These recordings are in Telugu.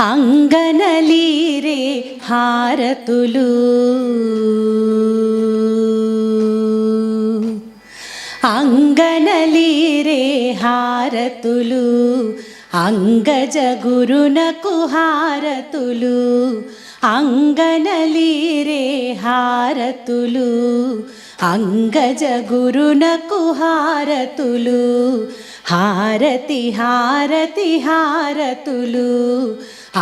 అంగనలీరే హారతులు. హారతులు అంగజ గురునకు హారతులు అంగనలీరే హారతులు అంగజ గురునకు హారతులు హారతి హారతి హారతులు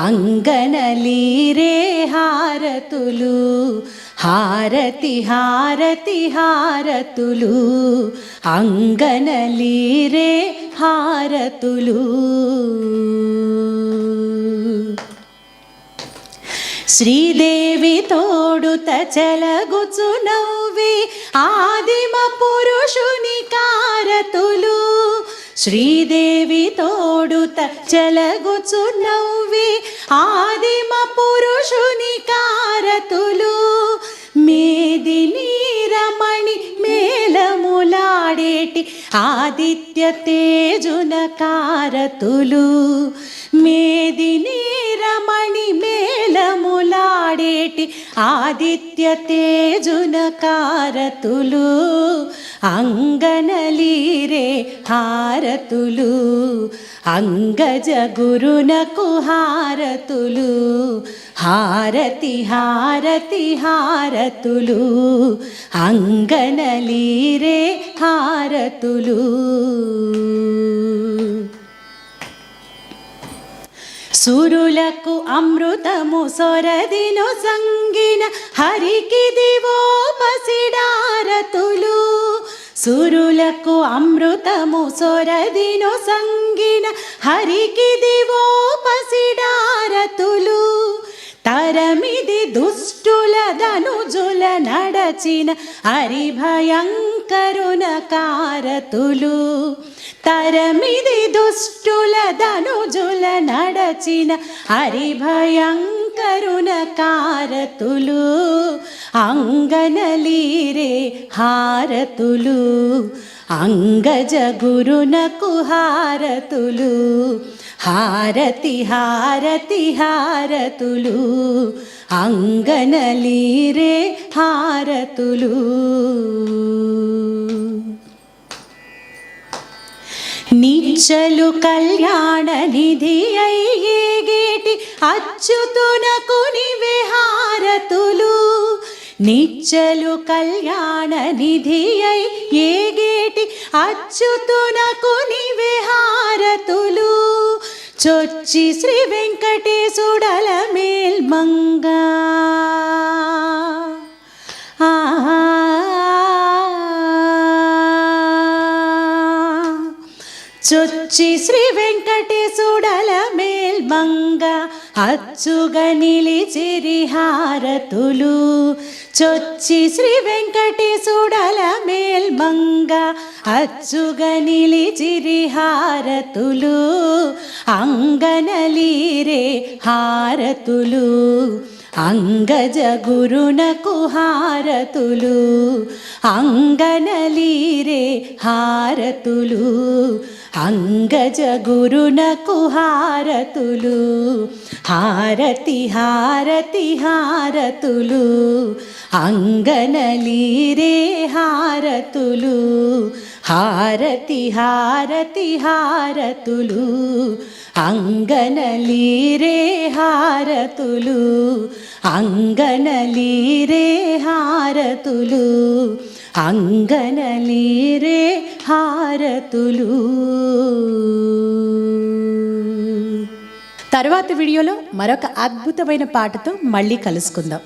అంగనలీరే హారతులు హారతి హారతి హారతులు అంగనలీరే హారతులు. శ్రీదేవి తోడుత చెలగుచు నవ్వి ఆదిమ పురుషుని కారతులు. శ్రీదేవి తోడుత చెలగుచు నవ్వి ఆదిమ పురుషుని కారతులు. మేలములాడేటి ఆదిత్య తేజున కారతులు మేదిని రమణి మేలములాడేటి ఆదిత్య తేజున కారతులు అంగనలీరే హారతులు అంగజ గురునకు హారతులు హారతి హారతి హారతులు అంగనలీరే హారతులు. సురులకు అమృతము సొరదిను సంగిన హరికి దివోపసిడారతులు. సురులకు అమృతము సొరదిను సంగిన హరికి దివోపసిడారతులు. తరమిది దుష్టుల ధనుజుల నడచిన హరిభయంకరున కారతులు. తరమిది దుష్టుల ధనుజు నడచిన హరిభయంకరున కారతులు అంగనలీరే హారతులు అంగజ గురునకు హారతులు హారతి హారతి హారతులు అంగనలీరే హారతులు. నిచ్చలు కళ్యాణ నిధి అయ్యేగేటి అచ్యుతునకు నివే హారతులు. నిచ్చలు కళ్యాణ నిధి అయ్యేగేటి అచ్యుతునకు నివే హారతులు. చొచ్చి శ్రీ వెంకటేశుడల మేల్మంగా చొచ్చి శ్రీ వెంకటేశుడల మేల్మంగ అచ్చుగ నిలిచిరి హారతులు. చొచ్చి శ్రీ వెంకటేశుడల మేల్మంగ అచ్చుగ నిలిచిరి హారతులు. అంగనలీరే హారతులు. అంగజ గురునకు హారతులు అంగనలీరే హారతులు అంగజ గురునకు హారతులు హారతి హారతి హారతులు అంగనలీరే హారతులు హారతి హారతి హారతులు. అంగనలీరే హారతులు. అంగనలీరే హారతులు. అంగనలీరే హారతులు. తర్వాత వీడియోలో మరొక అద్భుతమైన పాటతో మళ్ళీ కలుసుకుందాం.